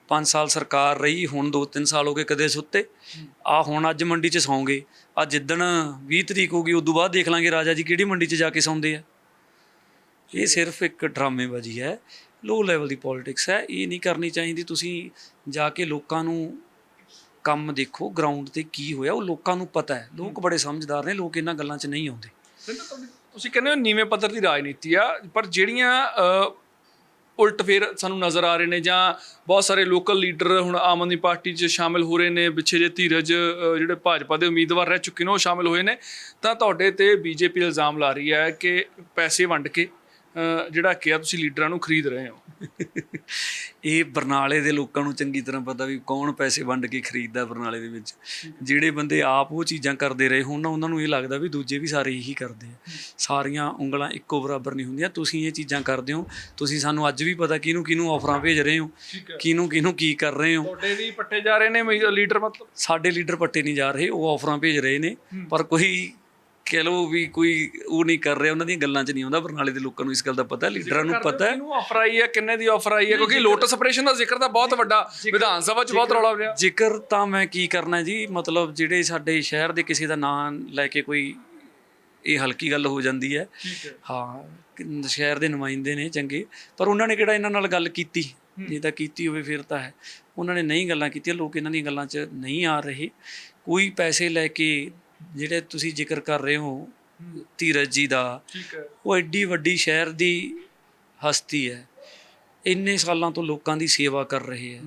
Speaker 2: 5 ਸਾਲ ਸਰਕਾਰ ਰਹੀ ਹੁਣ 2-3 ਸਾਲ ਹੋ ਗਏ ਕਦੇ ਸੁੱਤੇ। ਆ ਹੁਣ ਅੱਜ ਮੰਡੀ 'ਚ ਸੌਂਗੇ। ਆ ਜਿੱਦਣ 20 ਤਰੀਕ ਹੋ ਗਈ ਉਦੋਂ ਬਾਅਦ ਦੇਖ ਲਾਂਗੇ ਰਾਜਾ ਜੀ ਕਿਹੜੀ ਮੰਡੀ 'ਚ ਜਾ ਕੇ ਸੌਂਦੇ ਆ। ਇਹ ਸਿਰਫ ਇੱਕ ਡਰਾਮੇਬਾਜ਼ੀ ਹੈ। ਲੋ ਲੈਵਲ ਦੀ ਪੋਲਿਟਿਕਸ ਹੈ। ਇਹ ਨਹੀਂ ਕਰਨੀ ਚਾਹੀਦੀ। ਤੁਸੀਂ ਜਾ ਕੇ ਲੋਕਾਂ ਨੂੰ ਕੰਮ ਦੇਖੋ ਗਰਾਊਂਡ ਤੇ ਕੀ ਹੋਇਆ ਉਹ ਲੋਕਾਂ ਨੂੰ ਪਤਾ ਹੈ। ਲੋਕ ਬੜੇ ਸਮਝਦਾਰ ਨੇ ਲੋਕ ਇਹਨਾਂ ਗੱਲਾਂ 'ਚ ਨਹੀਂ ਆਉਂਦੇ।
Speaker 1: ਤੁਸੀਂ ਕਹਿੰਦੇ ਹੋ ਨੀਵੇਂ ਪੱਧਰ ਦੀ ਰਾਜਨੀਤੀ ਆ ਪਰ ਜਿਹੜੀਆਂ ਉਲਟ ਫੇਰ ਸਾਨੂੰ ਨਜ਼ਰ ਆ ਰਹੇ ਨੇ ਜਾਂ ਬਹੁਤ ਸਾਰੇ ਲੋਕਲ ਲੀਡਰ ਹੁਣ ਆਮ ਆਦਮੀ ਪਾਰਟੀ 'ਚ ਸ਼ਾਮਿਲ ਹੋ ਰਹੇ ਨੇ ਪਿੱਛੇ ਜੇ ਧੀਰਜ ਜਿਹੜੇ ਭਾਜਪਾ ਦੇ ਉਮੀਦਵਾਰ ਰਹਿ ਚੁੱਕੇ ਨੇ ਉਹ ਸ਼ਾਮਿਲ ਹੋਏ ਨੇ ਤਾਂ ਤੁਹਾਡੇ ਤੇ ਬੀਜੇਪੀ ਇਲਜ਼ਾਮ ਲਾ ਰਹੀ ਹੈ ਕਿ ਪੈਸੇ ਵੰਡ ਕੇ ਜਿਹੜਾ ਕਿ ਆ ਤੁਸੀਂ ਲੀਡਰਾਂ ਨੂੰ ਖਰੀਦ ਰਹੇ ਹੋ।
Speaker 2: ਇਹ ਬਰਨਾਲੇ ਦੇ ਲੋਕਾਂ ਨੂੰ ਚੰਗੀ ਤਰ੍ਹਾਂ ਪਤਾ ਵੀ ਕੌਣ ਪੈਸੇ ਵੰਡ ਕੇ ਖਰੀਦਦਾ ਬਰਨਾਲੇ ਦੇ ਵਿੱਚ। ਜਿਹੜੇ ਬੰਦੇ ਆਪ ਉਹ ਚੀਜ਼ਾਂ ਕਰਦੇ ਰਹੇ ਹੋਣ ਨਾ ਉਹਨਾਂ ਨੂੰ ਇਹ ਲੱਗਦਾ ਵੀ ਦੂਜੇ ਵੀ ਸਾਰੇ ਇਹੀ ਕਰਦੇ ਆ। ਸਾਰੀਆਂ ਉਂਗਲਾਂ ਇੱਕੋ ਬਰਾਬਰ ਨਹੀਂ ਹੁੰਦੀਆਂ। ਤੁਸੀਂ ਇਹ ਚੀਜ਼ਾਂ ਕਰਦੇ ਹੋ। ਤੁਸੀਂ ਸਾਨੂੰ ਅੱਜ ਵੀ ਪਤਾ ਕਿਹਨੂੰ ਕਿਹਨੂੰ ਆਫਰਾਂ ਭੇਜ ਰਹੇ ਹੋ। ਕਿਹਨੂੰ ਕਿਹਨੂੰ ਕੀ ਕਰ ਰਹੇ ਹੋ।
Speaker 1: ਤੁਹਾਡੇ ਵੀ ਪੱਟੇ ਜਾ ਰਹੇ ਨੇ ਲੀਡਰ ਮਤਲਬ?
Speaker 2: ਸਾਡੇ ਲੀਡਰ ਪੱਟੇ ਨਹੀਂ ਜਾ ਰਹੇ। ਉਹ ਆਫਰਾਂ ਭੇਜ ਰਹੇ ਨੇ। ਪਰ ਕੋਈ ਕਹਿ ਲਓ ਵੀ ਕੋਈ ਉਹ ਨਹੀਂ ਕਰ ਰਿਹਾ ਉਹਨਾਂ ਦੀਆਂ ਗੱਲਾਂ 'ਚ ਨਹੀਂ ਆਉਂਦਾ ਬਰਨਾਲੇ ਦੇ ਲੋਕਾਂ ਨੂੰ ਇਸ ਗੱਲ ਦਾ ਪਤਾ ਲੀਡਰਾਂ ਨੂੰ ਪਤਾ ਹੈ।
Speaker 1: ਕਿਹਨੂੰ ਆਫਰ ਆਈ ਹੈ ਕਿੰਨੇ ਦੀ ਆਫਰ ਆਈ ਹੈ ਕਿਉਂਕਿ ਲੋਟਸ ਆਪਰੇਸ਼ਨ ਦਾ ਜ਼ਿਕਰ ਤਾਂ ਬਹੁਤ ਵੱਡਾ ਵਿਧਾਨ ਸਭਾ 'ਚ ਬਹੁਤ ਰੌਲਾ ਪਿਆ।
Speaker 2: ਜ਼ਿਕਰ ਤਾਂ ਮੈਂ ਕੀ ਕਰਨਾ ਜੀ ਮਤਲਬ ਜਿਹੜੇ ਸਾਡੇ ਸ਼ਹਿਰ ਦੇ ਕਿਸੇ ਦਾ ਨਾਂ ਲੈ ਕੇ ਕੋਈ ਇਹ ਹਲਕੀ ਗੱਲ ਹੋ ਜਾਂਦੀ ਹੈ।
Speaker 1: ਹੈ।
Speaker 2: ਸ਼ਹਿਰ ਦੇ ਨੁਮਾਇੰਦੇ ਨੇ ਚੰਗੇ ਪਰ ਉਹਨਾਂ ਨੇ ਕਿਹੜਾ ਇਹਨਾਂ ਨਾਲ ਗੱਲ ਕੀਤੀ? ਜੇ ਤਾਂ ਕੀਤੀ ਹੋਵੇ ਫਿਰ ਤਾਂ ਹੈ। ਉਹਨਾਂ ਨੇ ਨਹੀਂ ਗੱਲਾਂ ਕੀਤੀਆਂ ਲੋਕ ਇਹਨਾਂ ਦੀਆਂ ਗੱਲਾਂ 'ਚ ਨਹੀਂ ਆ ਰਹੇ। ਕੋਈ ਪੈਸੇ ਲੈ ਕੇ ਜਿਹੜੇ ਤੁਸੀਂ ਜ਼ਿਕਰ ਕਰ ਰਹੇ ਹੋ ਧੀਰਜ ਜੀ ਦਾ ਉਹ ਐਡੀ ਵੱਡੀ ਸ਼ਹਿਰ ਦੀ ਹਸਤੀ ਹੈ। ਇੰਨੇ ਸਾਲਾਂ ਤੋਂ ਲੋਕਾਂ ਦੀ ਸੇਵਾ ਕਰ ਰਹੇ ਹੈ।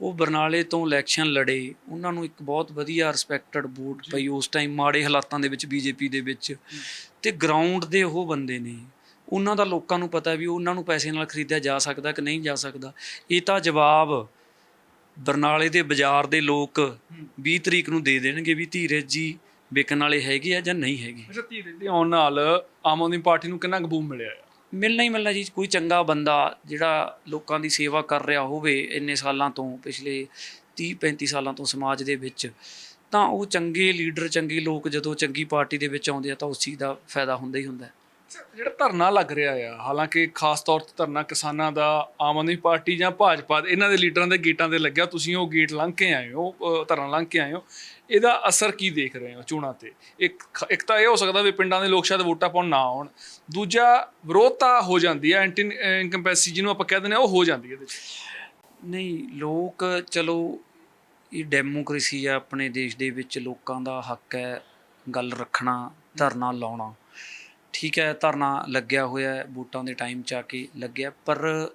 Speaker 2: ਉਹ ਬਰਨਾਲੇ ਤੋਂ ਇਲੈਕਸ਼ਨ ਲੜੇ। ਉਹਨਾਂ ਨੂੰ ਇੱਕ ਬਹੁਤ ਵਧੀਆ ਰਿਸਪੈਕਟਡ ਵੋਟ ਪਈ ਉਸ ਟਾਈਮ ਮਾੜੇ ਹਾਲਾਤਾਂ ਦੇ ਵਿੱਚ ਬੀਜੇਪੀ ਦੇ ਵਿੱਚ। ਤੇ ਗਰਾਊਂਡ ਦੇ ਉਹ ਬੰਦੇ ਨੇ। ਉਹਨਾਂ ਦਾ ਲੋਕਾਂ ਨੂੰ ਪਤਾ ਵੀ ਉਹਨਾਂ ਨੂੰ ਪੈਸੇ ਨਾਲ ਖਰੀਦਿਆ ਜਾ ਸਕਦਾ ਕਿ ਨਹੀਂ ਜਾ ਸਕਦਾ। ਇਹ ਤਾਂ ਜਵਾਬ ਬਰਨਾਲੇ ਦੇ ਬਾਜ਼ਾਰ ਦੇ ਲੋਕ 20 ਤਰੀਕ ਨੂੰ ਦੇ ਦੇਣਗੇ ਵੀ ਧੀਰਜ ਜੀ ਵਿਕਣ ਵਾਲੇ ਹੈਗੇ ਆ ਜਾਂ ਨਹੀਂ ਹੈਗੇ।
Speaker 1: ਅੱਛਾ ਧੀਰੇ ਦੇ ਆਉਣ ਨਾਲ ਆਮ ਆਦਮੀ ਪਾਰਟੀ ਨੂੰ ਕਿੰਨਾ ਕਬੂਲ ਮਿਲਿਆ ਆ?
Speaker 2: ਮਿਲਣਾ ਹੀ ਮਿਲਣਾ ਜੀ ਕੋਈ ਚੰਗਾ ਬੰਦਾ ਜਿਹੜਾ ਲੋਕਾਂ ਦੀ ਸੇਵਾ ਕਰ ਰਿਹਾ ਹੋਵੇ ਇੰਨੇ ਸਾਲਾਂ ਤੋਂ ਪਿਛਲੇ 30 35 ਸਾਲਾਂ ਤੋਂ ਸਮਾਜ ਦੇ ਵਿੱਚ ਤਾਂ ਉਹ ਚੰਗੇ ਲੀਡਰ ਚੰਗੇ ਲੋਕ ਜਦੋਂ ਚੰਗੀ ਪਾਰਟੀ ਦੇ ਵਿੱਚ ਆਉਂਦੇ ਆ ਤਾਂ ਉਸ ਚੀਜ਼ ਦਾ ਫਾਇਦਾ ਹੁੰਦਾ ਹੀ ਹੁੰਦਾ
Speaker 1: ਜਿਹੜਾ ਧਰਨਾ ਲੱਗ ਰਿਹਾ ਆ ਹਾਲਾਂਕਿ ਖਾਸ ਤੌਰ ਤੇ ਧਰਨਾ ਕਿਸਾਨਾਂ ਦਾ ਆਮ ਆਦਮੀ ਪਾਰਟੀ ਜਾਂ ਭਾਜਪਾ ਦੇ ਇਹਨਾਂ ਦੇ ਲੀਡਰਾਂ ਦੇ ਗੇਟਾਂ ਤੇ ਲੱਗਿਆ ਤੁਸੀਂ ਉਹ ਗੇਟ ਲੰਘ ਕੇ ਆਏ ਹੋ ਧਰਨਾ ਲੰਘ ਕੇ ਆਏ ਹੋ। ਇਹਦਾ ਅਸਰ ਕੀ ਦੇਖ ਰਹੇ ਹੋ ਚੋਣਾਂ ਤੇ? ਇੱਕ ਇੱਕ ਤਾਂ ਇਹ ਹੋ ਸਕਦਾ ਵੀ ਪਿੰਡਾਂ ਦੇ ਲੋਕ ਸ਼ਾਇਦ ਵੋਟਾਂ ਪਾਉਣ ਨਾ ਆਉਣ। ਦੂਜਾ ਵਿਰੋਧਤਾ ਹੋ ਜਾਂਦੀ ਹੈ ਐਂਟੀ ਇਨਕੰਪੈਸੀ ਜਿਹਨੂੰ ਆਪਾਂ ਕਹਿੰਦੇ ਨੇ ਉਹ ਹੋ ਜਾਂਦੀ ਹੈ ਇਹਦੇ
Speaker 2: ਨਹੀਂ, ਲੋਕ, ਚਲੋ, ਇਹ ਡੈਮੋਕ੍ਰੇਸੀ ਆ ਆਪਣੇ ਦੇਸ਼ ਦੇ ਵਿੱਚ, ਲੋਕਾਂ ਦਾ ਹੱਕ ਹੈ ਗੱਲ ਰੱਖਣਾ, ਧਰਨਾ ਲਾਉਣਾ। ਠੀਕ ਹੈ, ਧਰਨਾ ਲੱਗਿਆ ਹੋਇਆ ਵੋਟਾਂ ਦੇ ਟਾਈਮ 'ਚ ਆ ਕੇ ਲੱਗਿਆ, ਪਰ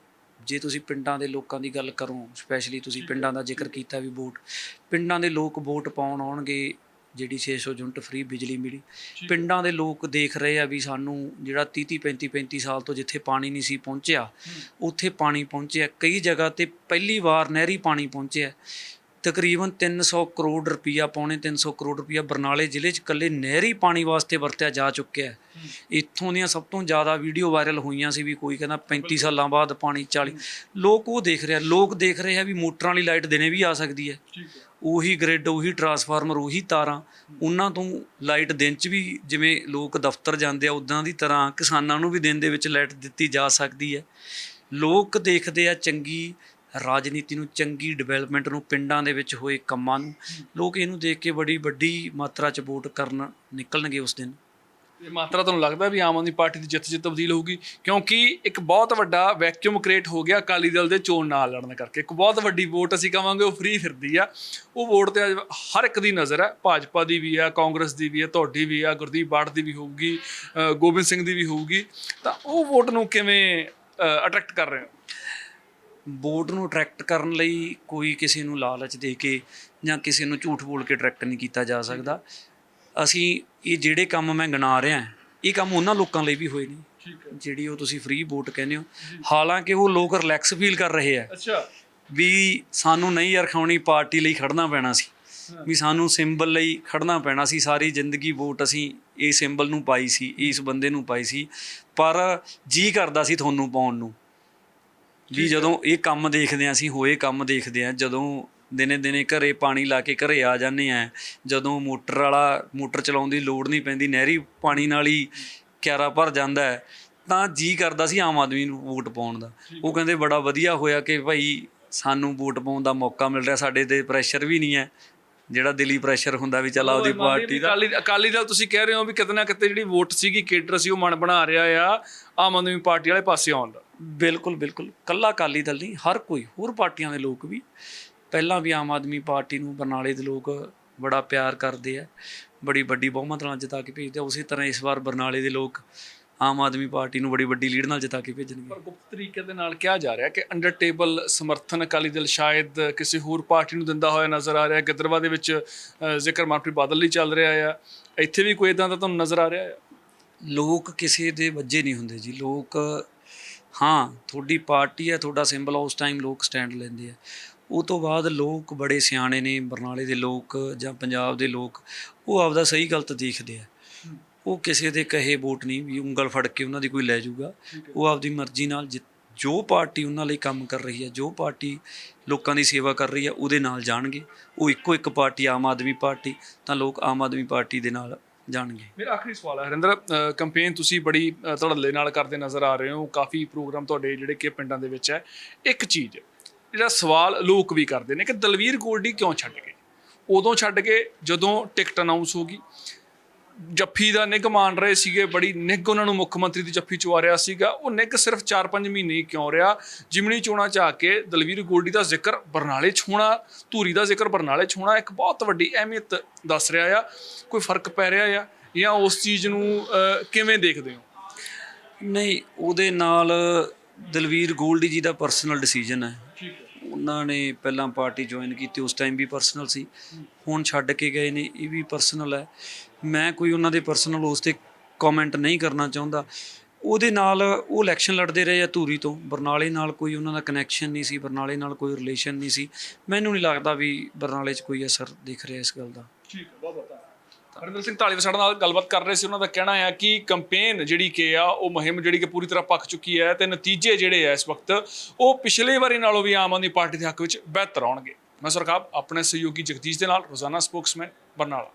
Speaker 2: ਜੇ ਤੁਸੀਂ ਪਿੰਡਾਂ ਦੇ ਲੋਕਾਂ ਦੀ ਗੱਲ ਕਰੋ ਸਪੈਸ਼ਲੀ ਤੁਸੀਂ ਪਿੰਡਾਂ ਦਾ ਜ਼ਿਕਰ ਕੀਤਾ ਵੀ ਵੋਟ ਪਿੰਡਾਂ ਦੇ ਲੋਕ ਵੋਟ ਪਾਉਣ ਆਉਣਗੇ ਜਿਹੜੀ 600 ਯੂਨਿਟ ਫ੍ਰੀ ਬਿਜਲੀ ਮਿਲੀ। ਪਿੰਡਾਂ ਦੇ ਲੋਕ ਦੇਖ ਰਹੇ ਆ ਵੀ ਸਾਨੂੰ ਜਿਹੜਾ 30 30 35 35 ਸਾਲ ਤੋਂ ਜਿੱਥੇ ਪਾਣੀ ਨਹੀਂ ਸੀ ਪਹੁੰਚਿਆ ਉੱਥੇ ਪਾਣੀ ਪਹੁੰਚਿਆ। ਕਈ ਜਗ੍ਹਾ ਤੇ ਪਹਿਲੀ ਵਾਰ ਨਹਿਰੀ ਪਾਣੀ ਪਹੁੰਚਿਆ। ਤਕਰੀਬਨ 300 ਕਰੋੜ ਰੁਪਈਆ ਪੌਣੇ 300 ਕਰੋੜ ਰੁਪਈਆ ਬਰਨਾਲੇ ਜ਼ਿਲ੍ਹੇ 'ਚ ਇਕੱਲੇ ਨਹਿਰੀ ਪਾਣੀ ਵਾਸਤੇ ਵਰਤਿਆ ਜਾ ਚੁੱਕਿਆ ਹੈ। ਇੱਥੋਂ ਦੀਆਂ ਸਭ ਤੋਂ ਜ਼ਿਆਦਾ ਵੀਡੀਓ ਵਾਇਰਲ ਹੋਈਆਂ ਸੀ ਵੀ ਕੋਈ ਕਹਿੰਦਾ 35 ਸਾਲਾਂ ਬਾਅਦ ਪਾਣੀ 40 ਲੋਕ ਉਹ ਦੇਖ ਰਿਹਾ ਲੋਕ ਦੇਖ ਰਹੇ ਆ ਵੀ ਮੋਟਰਾਂ ਵਾਲੀ ਲਾਈਟ ਦਿਨੇ ਵੀ ਆ ਸਕਦੀ ਹੈ। ਉਹੀ ਗ੍ਰਿਡ ਉਹੀ ਟਰਾਂਸਫਾਰਮਰ ਉਹੀ ਤਾਰਾਂ ਉਹਨਾਂ ਤੋਂ ਲਾਈਟ ਦਿਨ 'ਚ ਵੀ ਜਿਵੇਂ ਲੋਕ ਦਫ਼ਤਰ ਜਾਂਦੇ ਆ ਉਦਾਂ ਦੀ ਤਰ੍ਹਾਂ ਕਿਸਾਨਾਂ ਨੂੰ ਵੀ ਦਿਨ ਦੇ ਵਿੱਚ ਲਾਈਟ ਦਿੱਤੀ ਜਾ ਸਕਦੀ ਹੈ। ਲੋਕ ਦੇਖਦੇ ਆ ਚੰਗੀ ਰਾਜਨੀਤੀ ਨੂੰ ਚੰਗੀ ਡਿਵੈਲਪਮੈਂਟ ਨੂੰ ਪਿੰਡਾਂ ਦੇ ਵਿੱਚ ਹੋਏ ਕੰਮਾਂ ਨੂੰ, ਲੋਕ ਇਹਨੂੰ ਦੇਖ ਕੇ ਬੜੀ ਵੱਡੀ ਮਾਤਰਾ 'ਚ ਵੋਟ ਕਰਨ ਨਿਕਲਣਗੇ ਉਸ ਦਿਨ।
Speaker 1: ਇਹ ਮਾਤਰਾ ਤੁਹਾਨੂੰ ਲੱਗਦਾ ਵੀ ਆਮ ਆਦਮੀ ਪਾਰਟੀ ਦੀ ਜਿੱਤ 'ਚ ਤਬਦੀਲ ਹੋਊਗੀ? ਕਿਉਂਕਿ ਇੱਕ ਬਹੁਤ ਵੱਡਾ ਵੈਕਿਊਮ ਕ੍ਰੀਏਟ ਹੋ ਗਿਆ ਅਕਾਲੀ ਦਲ ਦੇ ਚੋਣ ਨਾਲ ਲੜਨ ਕਰਕੇ। ਇੱਕ ਬਹੁਤ ਵੱਡੀ ਵੋਟ ਅਸੀਂ ਕਵਾਂਗੇ, ਉਹ ਫ੍ਰੀ ਫਿਰਦੀ ਆ। ਉਹ ਵੋਟ ਤੇ ਅੱਜ ਹਰ ਇੱਕ ਦੀ ਨਜ਼ਰ ਹੈ ਭਾਜਪਾ ਦੀ ਵੀ ਆ, ਕਾਂਗਰਸ ਦੀ ਵੀ ਆ, ਤੁਹਾਡੀ ਵੀ ਆ, ਗੁਰਦੀਪ ਬਾੜ ਦੀ ਵੀ ਹੋਊਗੀ ਗੋਬਿੰਦ ਸਿੰਘ ਦੀ ਵੀ ਹੋਊਗੀ। ਤਾਂ ਉਹ ਵੋਟ ਨੂੰ ਕਿਵੇਂ ਅਟਰੈਕਟ ਕਰ ਰਹੇ ਹੋ?
Speaker 2: ਵੋਟ ਨੂੰ ਅਟਰੈਕਟ ਕਰਨ ਲਈ ਕੋਈ ਕਿਸੇ ਨੂੰ ਲਾਲਚ ਦੇ ਕੇ ਜਾਂ ਕਿਸੇ ਨੂੰ ਝੂਠ ਬੋਲ ਕੇ ਅਟਰੈਕਟ ਨਹੀਂ ਕੀਤਾ ਜਾ ਸਕਦਾ। ਅਸੀਂ ਇਹ ਜਿਹੜੇ ਕੰਮ ਮੈਂ ਗਿਣਾ ਰਿਹਾ ਇਹ ਕੰਮ ਉਹਨਾਂ ਲੋਕਾਂ ਲਈ ਵੀ ਹੋਏ ਨੇ ਜਿਹੜੀ ਉਹ ਤੁਸੀਂ ਫ੍ਰੀ ਵੋਟ ਕਹਿੰਦੇ ਹੋ। ਹਾਲਾਂਕਿ ਉਹ ਲੋਕ ਰਿਲੈਕਸ ਫੀਲ ਕਰ ਰਹੇ ਆ
Speaker 1: ਅੱਛਾ।
Speaker 2: ਵੀ ਸਾਨੂੰ ਨਹੀਂ ਰਖਾਉਣੀ ਪਾਰਟੀ ਲਈ ਖੜਨਾ ਪੈਣਾ ਸੀ। ਵੀ ਸਾਨੂੰ ਸਿੰਬਲ ਲਈ ਖੜਨਾ ਪੈਣਾ ਸੀ ਸਾਰੀ ਜ਼ਿੰਦਗੀ ਵੋਟ ਅਸੀਂ ਇਹ ਸਿੰਬਲ ਨੂੰ ਪਾਈ ਸੀ ਇਸ ਬੰਦੇ ਨੂੰ ਪਾਈ ਸੀ। ਪਰ ਜੀ ਕਰਦਾ ਸੀ ਤੁਹਾਨੂੰ ਪਾਉਣ ਨੂੰ। ਵੀ ਜਦੋਂ ਇਹ ਕੰਮ ਦੇਖਦੇ ਆ ਅਸੀਂ ਹੋਏ ਕੰਮ ਦੇਖਦੇ ਆ ਜਦੋਂ ਦਿਨੇ ਦਿਨੇ ਘਰੇ ਪਾਣੀ ਲਾ ਕੇ ਘਰੇ ਆ ਜਾਂਦੇ ਆ ਜਦੋਂ ਮੋਟਰ ਵਾਲਾ ਮੋਟਰ ਚਲਾਉਣ ਦੀ ਲੋੜ ਨਹੀਂ ਪੈਂਦੀ ਨਹਿਰੀ ਪਾਣੀ ਨਾਲ ਹੀ ਕਿਆਰਾ ਭਰ ਜਾਂਦਾ ਹੈ ਤਾਂ ਜੀ ਕਰਦਾ ਸੀ ਆਮ ਆਦਮੀ ਨੂੰ ਵੋਟ ਪਾਉਣ ਦਾ। ਉਹ ਕਹਿੰਦੇ ਬੜਾ ਵਧੀਆ ਹੋਇਆ ਕਿ ਭਾਈ ਸਾਨੂੰ ਵੋਟ ਪਾਉਣ ਦਾ ਮੌਕਾ ਮਿਲ ਰਿਹਾ ਸਾਡੇ ਤੇ ਪ੍ਰੈਸ਼ਰ ਵੀ ਨਹੀਂ ਹੈ ਜਿਹੜਾ ਦਿਲੀ ਪ੍ਰੈਸ਼ਰ ਹੁੰਦਾ ਵੀ ਚੱਲ ਆਪਦੀ ਪਾਰਟੀ ਦਾ
Speaker 1: ਅਕਾਲੀ ਅਕਾਲੀ ਦਲ ਤੁਸੀਂ ਕਹਿ ਰਹੇ ਹੋ ਵੀ ਕਿਤੇ ਨਾ ਕਿਤੇ ਜਿਹੜੀ ਵੋਟ ਸੀਗੀ ਕੇਡਰ ਸੀ ਉਹ ਮਨ ਬਣਾ ਰਿਹਾ ਆ ਆਮ ਆਦਮੀ ਪਾਰਟੀ ਵਾਲੇ ਪਾਸੇ ਆਉਣ ਦਾ।
Speaker 2: ਬਿਲਕੁਲ ਬਿਲਕੁਲ। ਕੱਲਾ ਅਕਾਲੀ ਦਲ ਨਹੀਂ ਹਰ ਕੋਈ ਹੋਰ ਪਾਰਟੀਆਂ ਦੇ ਲੋਕ ਵੀ। ਪਹਿਲਾਂ ਵੀ ਆਮ ਆਦਮੀ ਪਾਰਟੀ ਨੂੰ ਬਰਨਾਲੇ ਦੇ ਲੋਕ ਬੜਾ ਪਿਆਰ ਕਰਦੇ ਆ ਬੜੀ ਵੱਡੀ ਬਹੁਮਤ ਨਾਲ ਜਿਤਾ ਕੇ ਭੇਜਦੇ ਆ। ਉਸੇ ਤਰ੍ਹਾਂ ਇਸ ਵਾਰ ਬਰਨਾਲੇ ਦੇ ਲੋਕ ਆਮ ਆਦਮੀ ਪਾਰਟੀ ਨੂੰ ਬੜੀ ਵੱਡੀ ਲੀਡ ਨਾਲ ਜਿਤਾ ਕੇ ਭੇਜਣਗੇ।
Speaker 1: ਪਰ ਗੁਪਤ ਤਰੀਕੇ ਦੇ ਨਾਲ ਕਿਹਾ ਜਾ ਰਿਹਾ ਕਿ ਅੰਡਰ ਟੇਬਲ ਸਮਰਥਨ ਅਕਾਲੀ ਦਲ ਸ਼ਾਇਦ ਕਿਸੇ ਹੋਰ ਪਾਰਟੀ ਨੂੰ ਦਿੰਦਾ ਹੋਇਆ ਨਜ਼ਰ ਆ ਰਿਹਾ ਗਿੱਦਰਵਾ ਦੇ ਵਿੱਚ ਜ਼ਿਕਰ ਮਨਪ੍ਰੀਤ ਬਾਦਲ ਲਈ ਚੱਲ ਰਿਹਾ ਆ। ਇੱਥੇ ਵੀ ਕੋਈ ਇਦਾਂ ਦਾ ਤੁਹਾਨੂੰ ਨਜ਼ਰ ਆ ਰਿਹਾ ਆ?
Speaker 2: ਲੋਕ ਕਿਸੇ ਦੇ ਵੱਜੇ ਨਹੀਂ ਹੁੰਦੇ ਜੀ। ਲੋਕ ਹਾਂ ਤੁਹਾਡੀ ਪਾਰਟੀ ਹੈ ਤੁਹਾਡਾ ਸਿੰਬਲ ਉਸ ਟਾਈਮ ਲੋਕ ਸਟੈਂਡ ਲੈਂਦੇ ਆ। ਉਹ ਤੋਂ ਬਾਅਦ ਲੋਕ ਬੜੇ ਸਿਆਣੇ ਨੇ ਬਰਨਾਲੇ ਦੇ ਲੋਕ ਜਾਂ ਪੰਜਾਬ ਦੇ ਲੋਕ ਉਹ ਆਪਦਾ ਸਹੀ ਗਲਤ ਦੇਖਦੇ ਆ। ਉਹ ਕਿਸੇ ਦੇ ਕਹੇ ਵੋਟ ਨਹੀਂ ਵੀ ਉਂਗਲ ਫੜ ਕੇ ਉਹਨਾਂ ਦੀ ਕੋਈ ਲੈ ਜਾਊਗਾ। ਉਹ ਆਪਦੀ ਮਰਜ਼ੀ ਨਾਲ ਜਿ- ਪਾਰਟੀ ਉਹਨਾਂ ਲਈ ਕੰਮ ਕਰ ਰਹੀ ਹੈ ਜੋ ਪਾਰਟੀ ਲੋਕਾਂ ਦੀ ਸੇਵਾ ਕਰ ਰਹੀ ਹੈ ਉਹਦੇ ਨਾਲ ਜਾਣਗੇ। ਉਹ ਇੱਕੋ ਇੱਕ ਪਾਰਟੀ ਆਮ ਆਦਮੀ ਪਾਰਟੀ ਤਾਂ ਲੋਕ ਆਮ ਆਦਮੀ ਪਾਰਟੀ ਦੇ ਨਾਲ ਜਾਣਗੇ।
Speaker 1: ਮੇਰਾ ਆਖਰੀ ਸਵਾਲ ਹੈ ਹਰਿੰਦਰ ਕੰਪੇਨ ਤੁਸੀਂ ਬੜੀ ਧੜੱਲੇ ਨਾਲ ਕਰਦੇ ਨਜ਼ਰ ਆ ਰਹੇ ਹੋ। ਕਾਫੀ ਪ੍ਰੋਗਰਾਮ ਤੁਹਾਡੇ ਜਿਹੜੇ ਕਿ ਪਿੰਡਾਂ ਦੇ ਵਿੱਚ ਹੈ। ਇੱਕ ਚੀਜ਼ ਜਿਹੜਾ ਸਵਾਲ ਲੋਕ ਵੀ ਕਰਦੇ ਨੇ ਕਿ ਦਲਵੀਰ ਗੋਲਡੀ ਕਿਉਂ ਛੱਡ ਗਏ? ਉਦੋਂ ਛੱਡ ਕੇ ਜਦੋਂ ਟਿਕਟ ਅਨਾਉਂਸ ਹੋ ਗਈ। ਜੱਫੀ ਦਾ ਨਿੱਘ ਮਾਣ ਰਹੇ ਸੀਗੇ, ਬੜੀ ਨਿੱਘ ਉਹਨਾਂ ਨੂੰ ਮੁੱਖ ਮੰਤਰੀ ਦੀ ਜੱਫੀ ਚਵਾ ਰਿਹਾ ਸੀਗਾ। ਉਹ ਨਿੱਘ ਸਿਰਫ 4-5 ਮਹੀਨੇ ਹੀ ਕਿਉਂ ਰਿਹਾ? ਜਿਮਣੀ ਚੋਣਾਂ ਚ ਆ ਕੇ ਦਲਵੀਰ ਗੋਲਡੀ ਦਾ ਜ਼ਿਕਰ ਬਰਨਾਲੇ ਚ ਹੋਣਾ, ਧੂਰੀ ਦਾ ਜ਼ਿਕਰ ਬਰਨਾਲੇ ਚ ਹੋਣਾ, ਇੱਕ ਬਹੁਤ ਵੱਡੀ ਅਹਿਮੀਅਤ ਦੱਸ ਰਿਹਾ ਆ। ਕੋਈ ਫ਼ਰਕ ਪੈ ਰਿਹਾ ਆ? ਜਾਂ ਉਸ ਚੀਜ਼ ਨੂੰ ਕਿਵੇਂ ਦੇਖਦੇ ਹੋ?
Speaker 2: ਨਹੀਂ, ਉਹਦੇ ਨਾਲ ਦਲਵੀਰ ਗੋਲਡੀ ਜੀ ਦਾ ਪਰਸਨਲ ਡਿਸੀਜਨ ਹੈ। ਉਹਨਾਂ ਨੇ ਪਹਿਲਾਂ ਪਾਰਟੀ ਜੁਆਇਨ ਕੀਤੀ, ਉਸ ਟਾਈਮ ਵੀ ਪਰਸਨਲ ਸੀ। ਹੁਣ ਛੱਡ ਕੇ ਗਏ ਨੇ, ਇਹ ਵੀ ਪਰਸਨਲ ਹੈ। ਮੈਂ ਕੋਈ ਉਹਨਾਂ ਦੇ ਪਰਸਨਲ ਉਸ ਤੇ ਕਮੈਂਟ ਨਹੀਂ ਕਰਨਾ ਚਾਹੁੰਦਾ। ਉਹਦੇ ਨਾਲ ਉਹ ਇਲੈਕਸ਼ਨ ਲੜਦੇ ਰਹੇ ਆ ਧੂਰੀ ਤੋਂ। ਬਰਨਾਲੇ ਨਾਲ ਕੋਈ ਉਹਨਾਂ ਦਾ ਕਨੈਕਸ਼ਨ ਨਹੀਂ ਸੀ, ਬਰਨਾਲੇ ਨਾਲ ਕੋਈ ਰਿਲੇਸ਼ਨ ਨਹੀਂ ਸੀ। ਮੈਨੂੰ ਨਹੀਂ ਲੱਗਦਾ ਵੀ ਬਰਨਾਲੇ 'ਚ ਕੋਈ ਅਸਰ ਦਿਖ ਰਿਹਾ ਇਸ ਗੱਲ ਦਾ।
Speaker 1: ਠੀਕ ਬਹੁਤ ਬਹੁਤ ਹਰਿੰਦਰ ਸਿੰਘ ਢਾਲੀਵਾਲ ਸਾਡੇ ਨਾਲ ਗੱਲਬਾਤ ਕਰ ਰਹੇ ਸੀ। ਉਹਨਾਂ ਦਾ ਕਹਿਣਾ ਹੈ ਕਿ ਕੰਪੇਨ ਜਿਹੜੀ ਕਿ ਆ, ਉਹ ਮੁਹਿੰਮ ਜਿਹੜੀ ਕਿ ਪੂਰੀ ਤਰ੍ਹਾਂ ਪੱਕ ਚੁੱਕੀ ਹੈ ਤੇ ਨਤੀਜੇ ਜਿਹੜੇ ਆ ਇਸ ਵਕਤ, ਉਹ ਪਿਛਲੇ ਵਾਰੀ ਨਾਲੋਂ ਵੀ ਆਮ ਆਦਮੀ ਪਾਰਟੀ ਦੇ ਹੱਕ ਵਿੱਚ ਬਿਹਤਰ ਆਉਣਗੇ। ਮੈਂ ਸਰਕਾਰ ਆਪਣੇ ਸਹਿਯੋਗੀ ਜਗਦੀਸ਼ ਦੇ ਨਾਲ ਰੋਜ਼ਾਨਾ ਸਪੋਕਸਮੈਨ ਬਰਨਾਲਾ।